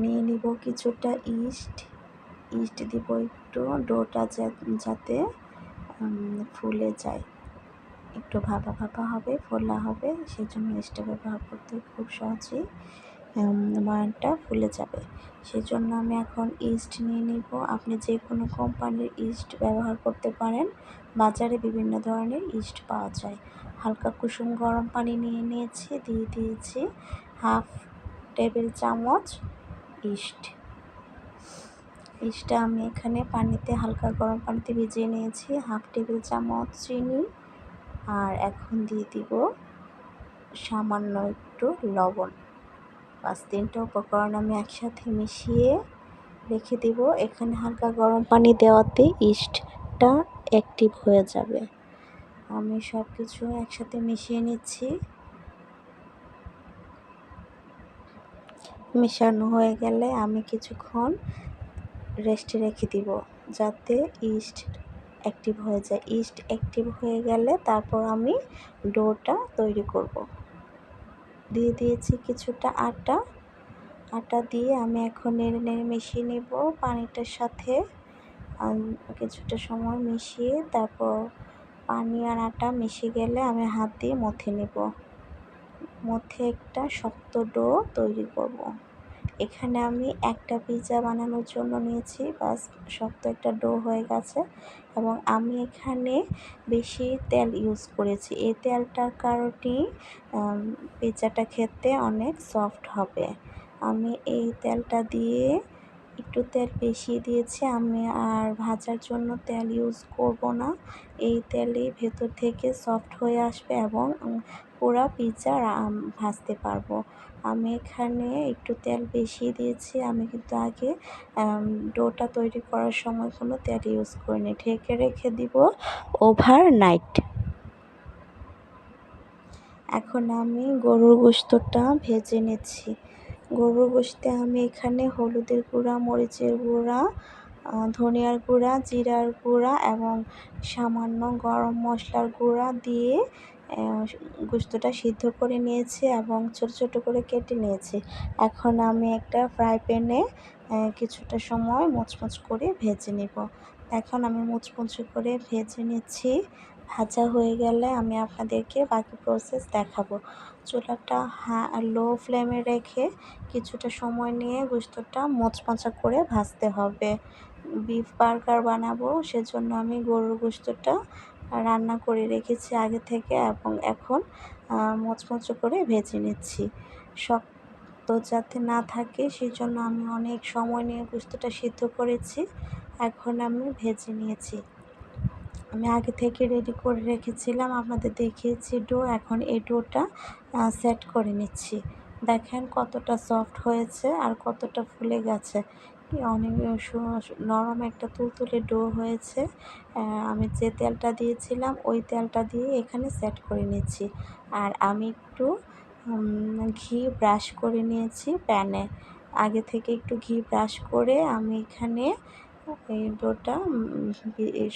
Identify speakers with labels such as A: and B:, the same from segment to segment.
A: নিয়ে নিব কিছুটা ইস্ট। ইস্ট দিব একটু, ডোটা যাতে ফুলে যায়। একটু ভাপা ভাপা হবে, ফোলা হবে সেই জন্য ইস্টটা ব্যবহার করতে খুব সহজেই ময়ানটা ফুলে যাবে। সেই জন্য আমি এখন ইস্ট নিয়ে নিব। আপনি যে কোনো কোম্পানির ইস্ট ব্যবহার করতে পারেন। বাজারে বিভিন্ন ধরনের ইস্ট পাওয়া যায়। হালকা কুসুম গরম পানি নিয়ে নিয়েছি, দিয়ে দিয়েছি হাফ টেবিল চামচ ইস্ট। ইস্টটা আমি এখানে পানিতে, হালকা গরম পানিতে ভিজিয়ে নিয়েছি। হাফ টেবিল চামচ চিনি। আর এখন দিয়ে দিব সামান্য একটু লবণ। পাঁচ তিনটা উপকরণ আমি একসাথে মিশিয়ে রেখে দিব। এখানে হালকা গরম পানি দেওয়াতে ইস্টটা অ্যাক্টিভ হয়ে যাবে। আমি সব কিছু একসাথে মিশিয়ে নিচ্ছি। মেশানো হয়ে গেলে আমি কিছুক্ষণ রেস্টে রেখে দিব, যাতে ইস্ট অ্যাক্টিভ হয়ে যায়। ইস্ট অ্যাক্টিভ হয়ে গেলে তারপর আমি ডোটা তৈরি করব। দিয়ে দিয়েছি কিছুটা আটা। আটা দিয়ে আমি এখন নেড়ে নেড়ে মিশিয়ে নেব। পানিটার সাথে কিছুটা সময় মিশিয়ে তারপর পানি আর আটা মিশে গেলে আমি হাত দিয়ে মথে নেব। মধ্যে একটা শক্ত ডো তৈরি করব। এখানে আমি একটা পিৎজা বানানোর জন্য নিয়েছি, বাস শক্ত একটা ডো হয়ে গেছে এবং আমি এখানে বেশি তেল ইউজ করেছি। এই তেলটার কারণে পিৎজাটা খেতে অনেক সফট হবে। আমি এই তেলটা দিয়ে একটু তেল বেশি দিয়েছি, আমি আর ভাজার জন্য তেল ইউজ করব না। এই তেলেই ভেতর থেকে সফট হয়ে আসবে এবং পুরা পিৎজা ভাজতে পারব। আমি এখানে একটু তেল বেশি দিয়েছি। আমি কিন্তু আগে ডোটা তৈরি করার সময় কোনো তেল ইউজ করিনি। ঢেকে রেখে দিব ওভার নাইট এখন আমি গরুর গোস্তটা ভেজে নিচ্ছি। গরুর গোস্তে আমি এখানে হলুদের গুঁড়া, মরিচের গুঁড়া ধনিয়ার গুঁড়া, জিরার গুঁড়া এবং সামান্য গরম মশলার গুঁড়া দিয়ে গোস্তটা সিদ্ধ করে নিয়েছি এবং ছোট ছোট করে কেটে নিয়েছি। এখন আমি একটা ফ্রাই প্যানে কিছুটা সময় মুচমুচ করে ভেজে নেব। এখন আমি মুচমুচ করে ভেজে নিচ্ছি। ভাজা হয়ে গেলে আমি আপনাদেরকে বাকি প্রসেস দেখাবো। চুলাটা হ্যাঁ লো ফ্লেমে রেখে কিছুটা সময় নিয়ে গোস্তটা মোচমোচা করে ভাজতে হবে। বিফ বার্গার বানাবো, সেজন্য আমি গরুর গোস্তটা রান্না করে রেখেছি আগে থেকে এবং এখন মোচমোচো করে ভেজে নিচ্ছি। শক্ত যাতে না থাকে সেই জন্য আমি অনেক সময় নিয়ে গোস্তটা সিদ্ধ করেছি। এখন আমি ভেজে নিয়েছি। আমি আগে থেকে রেডি করে রেখেছিলাম, আপনাদের দেখিয়েছি ডো এখন এই ডোটা সেট করে নিচ্ছি। দেখেন কতটা সফট হয়েছে আর কতটা ফুলে গেছে। অনেক নরম একটা তুলতুলে ডো হয়েছে। আমি যে তেলটা দিয়েছিলাম, ওই তেলটা দিয়ে এখানে সেট করে নিচ্ছি। আর আমি একটু ঘি ব্রাশ করে নিয়েছি প্যানে। আগে থেকে একটু ঘি ব্রাশ করে আমি এখানে এই ডোটা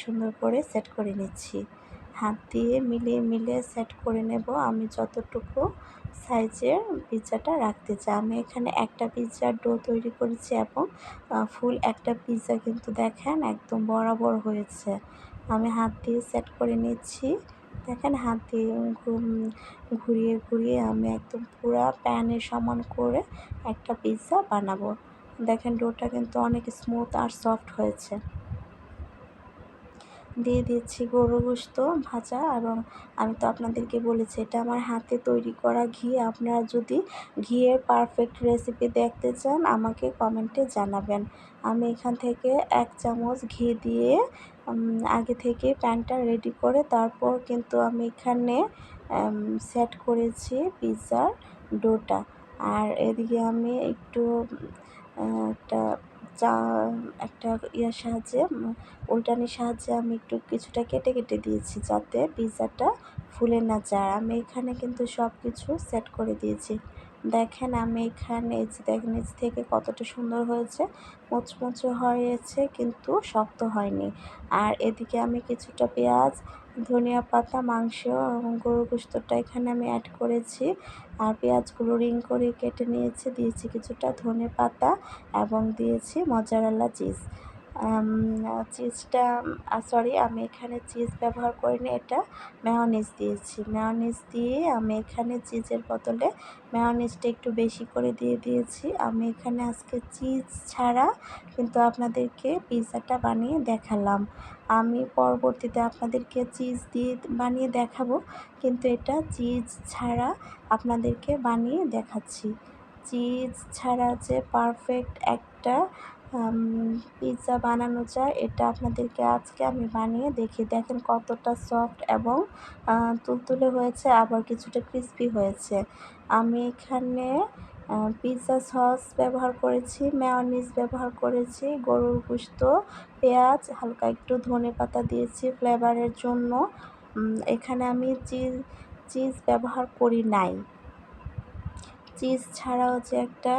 A: সুন্দর করে সেট করে নিচ্ছি। হাত দিয়ে মিলিয়ে মিলিয়ে সেট করে নেব। আমি যতটুকু সাইজের পিৎজাটা রাখতে চাই। আমি এখানে একটা পিৎজার ডো তৈরি করেছি এবং ফুল একটা পিৎজা কিন্তু দেখেন একদম বরাবর হয়েছে। আমি হাত দিয়ে সেট করে নিচ্ছি। দেখেন হাত দিয়ে ঘুরিয়ে ঘুরিয়ে আমি একদম পুরো প্যানের সমান করে একটা পিৎজা বানাবো। দেখেন ডোটা কিন্তু অনেক স্মুথ আর সফট হয়েছে। দিয়ে দিচ্ছি গরু গোস্ত ভাজা এবং আমি তো আপনাদেরকে বলেছি এটা আমার হাতে তৈরি করা ঘি। আপনারা যদি ঘিয়ের পারফেক্ট রেসিপি দেখতে চান, আমাকে কমেন্টে জানাবেন। আমি এখান থেকে এক চামচ ঘি দিয়ে আগে থেকে প্যানটা রেডি করে তারপর কিন্তু আমি এখানে সেট করেছি পিৎজার ডোটা আর এদিকে আমি একটু একটা চা একটা ইয়ার সাহায্যে উল্টানির সাহায্যে আমি একটু কিছুটা কেটে কেটে দিয়েছি যাতে পিৎজাটা ফুলে না যায়। আমি এখানে কিন্তু সব কিছু সেট করে দিয়েছি। দেখেন আমি এখানে এই যে দেখেন নিচ থেকে কতটা সুন্দর হয়েছে। মুচমুচে হয়েছে কিন্তু শক্ত হয়নি। আর এদিকে আমি কিছুটা পেঁয়াজ, ধনিয়া পাতা, মাংস এবং গরুর গোস্তটা এখানে আমি অ্যাড করেছি। আর পেঁয়াজগুলো রিং করে কেটে নিয়েছি, দিয়েছি কিছুটা ধনে পাতা এবং দিয়েছি মজারালা চিজ চিজটা সরি আমি এখানে চিজ ব্যবহার করিনি, এটা মেয়নিজ দিয়েছি। মেয়নিজ দিয়ে আমি এখানে চিজের বদলে মেয়নিজটা একটু বেশি করে দিয়ে দিয়েছি। আমি এখানে আজকে চিজ ছাড়া কিন্তু আপনাদেরকে পিৎজাটা বানিয়ে দেখালাম। আমি পরবর্তীতে আপনাদেরকে চিজ দিয়ে বানিয়ে দেখাবো, কিন্তু এটা চিজ ছাড়া আপনাদেরকে বানিয়ে দেখাচ্ছি। চিজ ছাড়া যে পারফেক্ট একটা পিৎজা বানানো যায়। এটা আপনাদেরকে আজকে আমি বানিয়ে দেখি। দেখেন কতটা সফট এবং তুলতুলে হয়েছে, আবার কিছুটা ক্রিস্পি হয়েছে। আমি এখানে পিৎজা সস ব্যবহার করেছি মেয়নিজ ব্যবহার করেছি, গরুর গোস্ত পেঁয়াজ, হালকা একটু ধনে পাতা দিয়েছি ফ্লেভারের জন্য। এখানে আমি চিজ চিজ ব্যবহার করি নাই। চিজ ছাড়াও যে একটা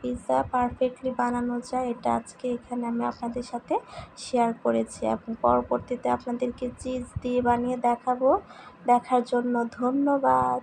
A: পিৎজা পারফেক্টলি বানানো যায়, এটা আজকে এখানে আমি আপনাদের সাথে শেয়ার করেছি। এবং পরবর্তীতে আপনাদেরকে চিজ দিয়ে বানিয়ে দেখাবো। দেখার জন্য ধন্যবাদ।